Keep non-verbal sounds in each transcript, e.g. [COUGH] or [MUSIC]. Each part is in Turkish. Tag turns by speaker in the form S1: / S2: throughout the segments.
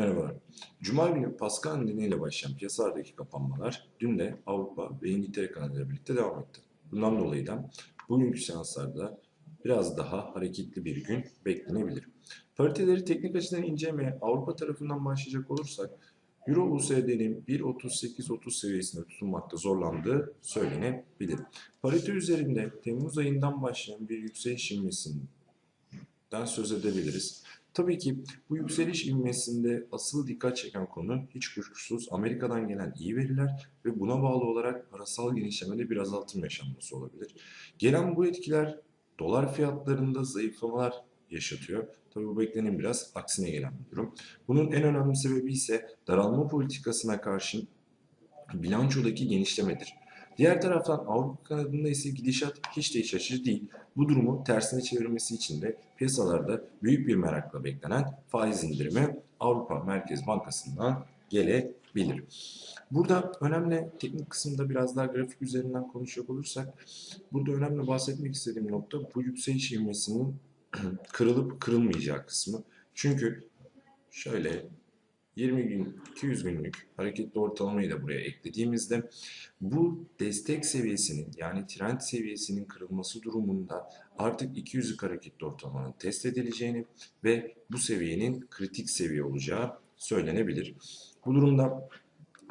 S1: Merhabalar. Cuma günü Pascal nedeniyle başlayan piyasalardaki kapanmalar dün de Avrupa ve İngiltere kanalıyla birlikte devam etti. Bundan dolayı da bugünkü seanslarda biraz daha hareketli bir gün beklenebilir. Pariteleri teknik açıdan incelemeye Avrupa tarafından başlayacak olursak Euro USD'nin 1.38-30 seviyesinde tutunmakta zorlandığı söylenebilir. Parite üzerinde Temmuz ayından başlayan bir yükseliş ivmesinden söz edebiliriz. Tabii ki bu yükseliş ivmesinde asıl dikkat çeken konu hiç kuşkusuz Amerika'dan gelen iyi veriler ve buna bağlı olarak parasal genişlemede bir azaltım yaşanması olabilir. Gelen bu etkiler dolar fiyatlarında zayıflamalar yaşatıyor. Tabii bu beklenenin biraz aksine gelen bir durum. Bunun en önemli sebebi ise daralma politikasına karşın bilançodaki genişlemedir. Diğer taraftan Avrupa kanadında ise gidişat hiç de iç açıcı değil. Bu durumu tersine çevirmesi için de piyasalarda büyük bir merakla beklenen faiz indirimi Avrupa Merkez Bankası'ndan gelebilir. Burada önemli teknik kısımda biraz daha grafik üzerinden konuşacak olursak burada önemli bahsetmek istediğim nokta bu yükseliş ivmesinin [CLEARS THROAT] kırılıp kırılmayacağı kısmı. Çünkü şöyle 20 gün, 200 günlük hareketli ortalamayı da buraya eklediğimizde bu destek seviyesinin yani trend seviyesinin kırılması durumunda artık 200'lük hareketli ortalamanın test edileceğini ve bu seviyenin kritik seviye olacağı söylenebilir. Bu durumda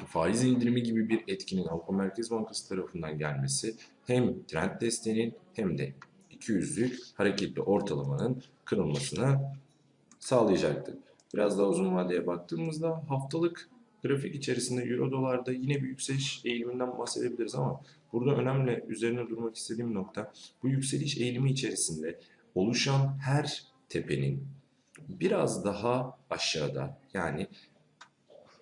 S1: faiz indirimi gibi bir etkinin Avrupa Merkez Bankası tarafından gelmesi hem trend desteğinin hem de 200'lük hareketli ortalamanın kırılmasına sağlayacaktır. Biraz daha uzun vadeye baktığımızda haftalık grafik içerisinde Euro dolarda yine bir yükseliş eğiliminden bahsedebiliriz ama burada önemli üzerine durmak istediğim nokta bu yükseliş eğilimi içerisinde oluşan her tepenin biraz daha aşağıda yani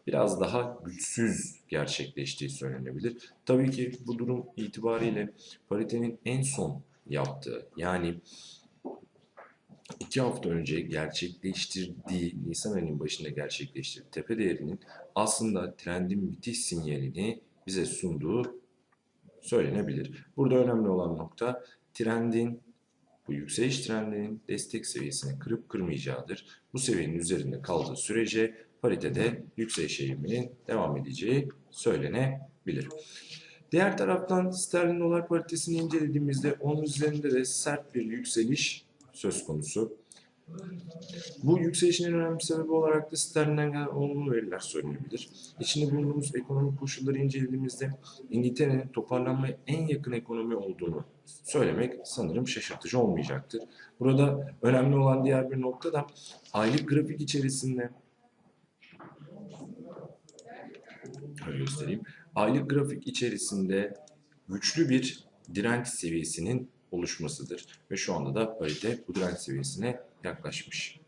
S1: biraz daha güçsüz gerçekleştiği söylenebilir. Tabii ki bu durum itibariyle paritenin en son yaptığı yani iki hafta önce gerçekleştirdiği, Nisan ayının başında gerçekleştirdiği tepe değerinin aslında trendin bitiş sinyalini bize sunduğu söylenebilir. Burada önemli olan nokta trendin bu yükseliş trendinin destek seviyesini kırıp kırmayacağıdır. Bu seviyenin üzerinde kaldığı sürece paritede yükseliş eğiliminin devam edeceği söylenebilir. Diğer taraftan sterlin dolar paritesini incelediğimizde onun üzerinde de sert bir yükseliş söz konusu. Bu yükselişin en önemli sebebi olarak da sterlinden gelen olumlu veriler söylenebilir. İçinde bulunduğumuz ekonomik koşulları incelediğimizde İngiltere'nin toparlanmaya en yakın ekonomi olduğunu söylemek sanırım şaşırtıcı olmayacaktır. Burada önemli olan diğer bir nokta da aylık grafik içerisinde göstereyim. Aylık grafik içerisinde güçlü bir direnç seviyesinin oluşmasıdır. Ve şu anda da parite bu direnç seviyesine yaklaşmış.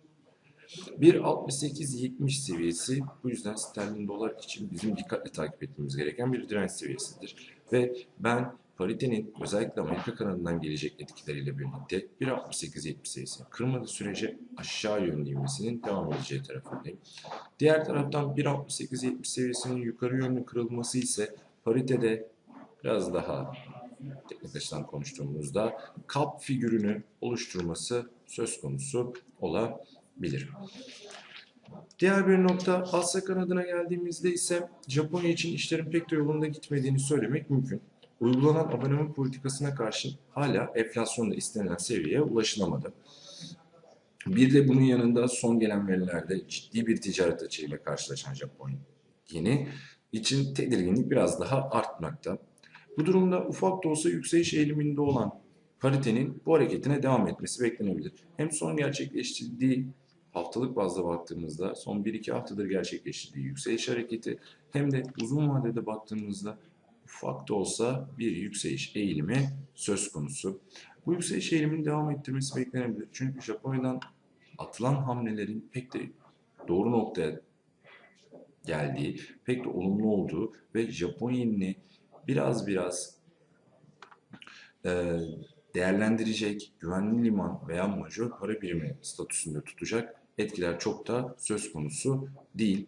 S1: 1.68-70 seviyesi bu yüzden sterlin dolar için bizim dikkatli takip etmemiz gereken bir direnç seviyesidir. Ve ben paritenin özellikle Amerika kanadından gelecek etkileriyle birlikte 1.68-70 seviyesini kırmadığı sürece aşağı yönlü ivmesinin devam edeceği tarafındayım. Diğer taraftan 1.68-70 seviyesinin yukarı yönlü kırılması ise paritede biraz daha teknik açıdan konuştuğumuzda kap figürünü oluşturması söz konusu olabilir. Diğer bir nokta Asya kanadına geldiğimizde ise Japonya için işlerin pek de yolunda gitmediğini söylemek mümkün. Uygulanan abonema politikasına karşın hala enflasyonda istenilen seviyeye ulaşılamadı. Bir de bunun yanında son gelen verilerde ciddi bir ticaret açığıyla karşılaşan Japonya yeni için tedirginlik biraz daha artmakta. Bu durumda ufak da olsa yükseliş eğiliminde olan paritenin bu hareketine devam etmesi beklenebilir. Hem son gerçekleştirdiği haftalık bazda baktığımızda son 1-2 haftadır gerçekleştirdiği yükseliş hareketi hem de uzun vadede baktığımızda ufak da olsa bir yükseliş eğilimi söz konusu. Bu yükseliş eğilimini devam ettirmesi beklenebilir. Çünkü Japonya'dan atılan hamlelerin pek de doğru noktaya geldiği, pek de olumlu olduğu ve Japonya'nın biraz biraz e, değerlendirecek güvenli liman veya majör para birimi statüsünde tutacak etkiler çok da söz konusu değil.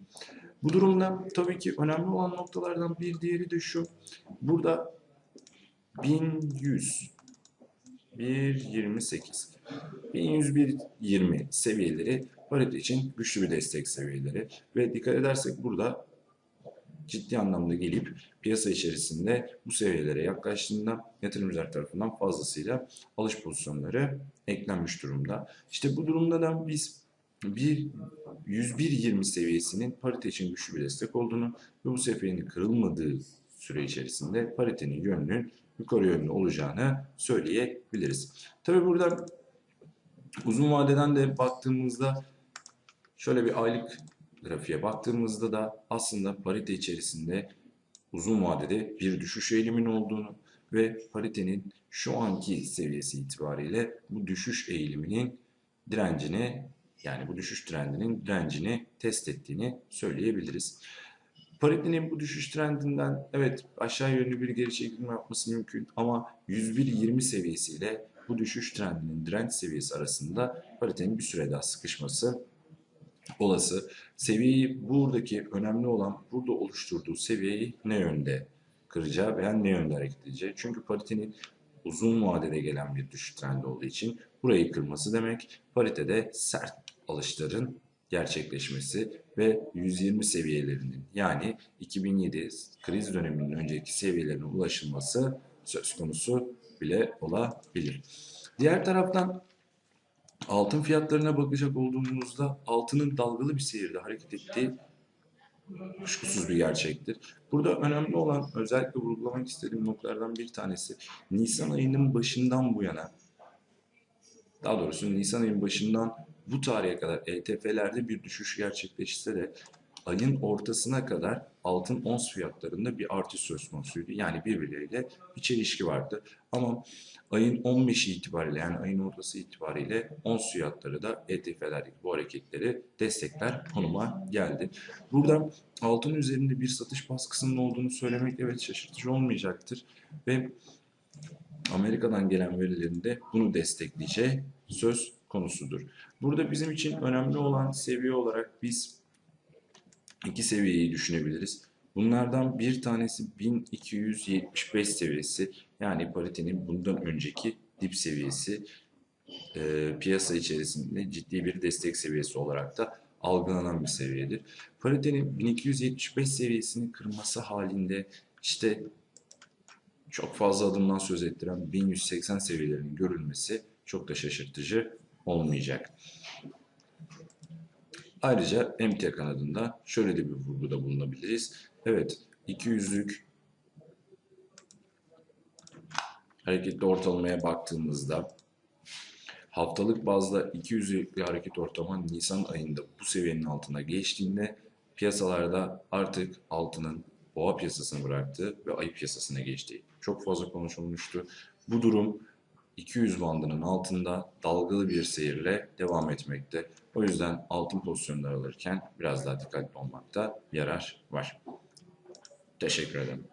S1: Bu durumda tabii ki önemli olan noktalardan bir diğeri de şu. Burada 1100 1128. 1120 seviyeleri parite için güçlü bir destek seviyeleri ve dikkat edersek burada ciddi anlamda gelip piyasa içerisinde bu seviyelere yaklaştığında yatırımcılar tarafından fazlasıyla alış pozisyonları eklenmiş durumda. İşte bu durumda da biz bir 101.20 seviyesinin parite için güçlü bir destek olduğunu ve bu seviyenin kırılmadığı süre içerisinde paritenin yönünün yukarı yönlü olacağını söyleyebiliriz. Tabi burada uzun vadeden de baktığımızda şöyle bir aylık grafiğe baktığımızda da aslında parite içerisinde uzun vadede bir düşüş eğiliminin olduğunu ve paritenin şu anki seviyesi itibariyle bu düşüş eğiliminin direncini yani bu düşüş trendinin direncini test ettiğini söyleyebiliriz. Paritenin bu düşüş trendinden evet aşağı yönlü bir geri çekilme yapması mümkün ama 101.20 seviyesiyle bu düşüş trendinin direnç seviyesi arasında paritenin bir süre daha sıkışması olası. Seviyeyi buradaki önemli olan burada oluşturduğu seviyeyi ne yönde kıracağı veya ne yönde hareket edeceği. Çünkü paritenin uzun vadede gelen bir düşüş trendi olduğu için burayı kırması demek paritede sert alışların gerçekleşmesi ve 120 seviyelerinin yani 2007 kriz döneminin önceki seviyelerine ulaşılması söz konusu bile olabilir. Diğer taraftan altın fiyatlarına bakacak olduğumuzda altının dalgalı bir seyirde hareket ettiği kuşkusuz bir gerçektir. Burada önemli olan özellikle vurgulamak istediğim noktalardan bir tanesi Nisan ayının başından bu yana daha doğrusu Nisan ayının başından bu tarihe kadar ETF'lerde bir düşüş gerçekleşse de ayın ortasına kadar altın ons fiyatlarında bir artış söz konusuydu. Yani birbirleriyle bir çelişki vardı. Ama ayın 15'i itibariyle yani ayın ortası itibariyle ons fiyatları da ETF'lerdeki bu hareketleri destekler konuma geldi. Burada altın üzerinde bir satış baskısının olduğunu söylemek evet şaşırtıcı olmayacaktır. Ve Amerika'dan gelen verilerin de bunu destekleyeceği söz konusudur. Burada bizim için önemli olan seviye olarak biz iki seviyeyi düşünebiliriz. Bunlardan bir tanesi 1275 seviyesi yani paritenin bundan önceki dip seviyesi e, piyasa içerisinde ciddi bir destek seviyesi olarak da algılanan bir seviyedir. Paritenin 1275 seviyesini kırması halinde işte çok fazla adımdan söz ettiren 1180 seviyelerinin görülmesi çok da şaşırtıcı olmayacak. Ayrıca emtia kanadında şöyle de bir vurguda bulunabiliriz. Evet 200'lük hareketli ortalamaya baktığımızda haftalık bazda 200'lük hareket ortalama Nisan ayında bu seviyenin altına geçtiğinde piyasalarda artık altının boğa piyasasını bıraktığı ve ayı piyasasına geçtiği çok fazla konuşulmuştu. Bu durum 200 bandının altında dalgalı bir seyirle devam etmekte. O yüzden altın pozisyonları alırken biraz daha dikkatli olmakta yarar var. Teşekkür ederim.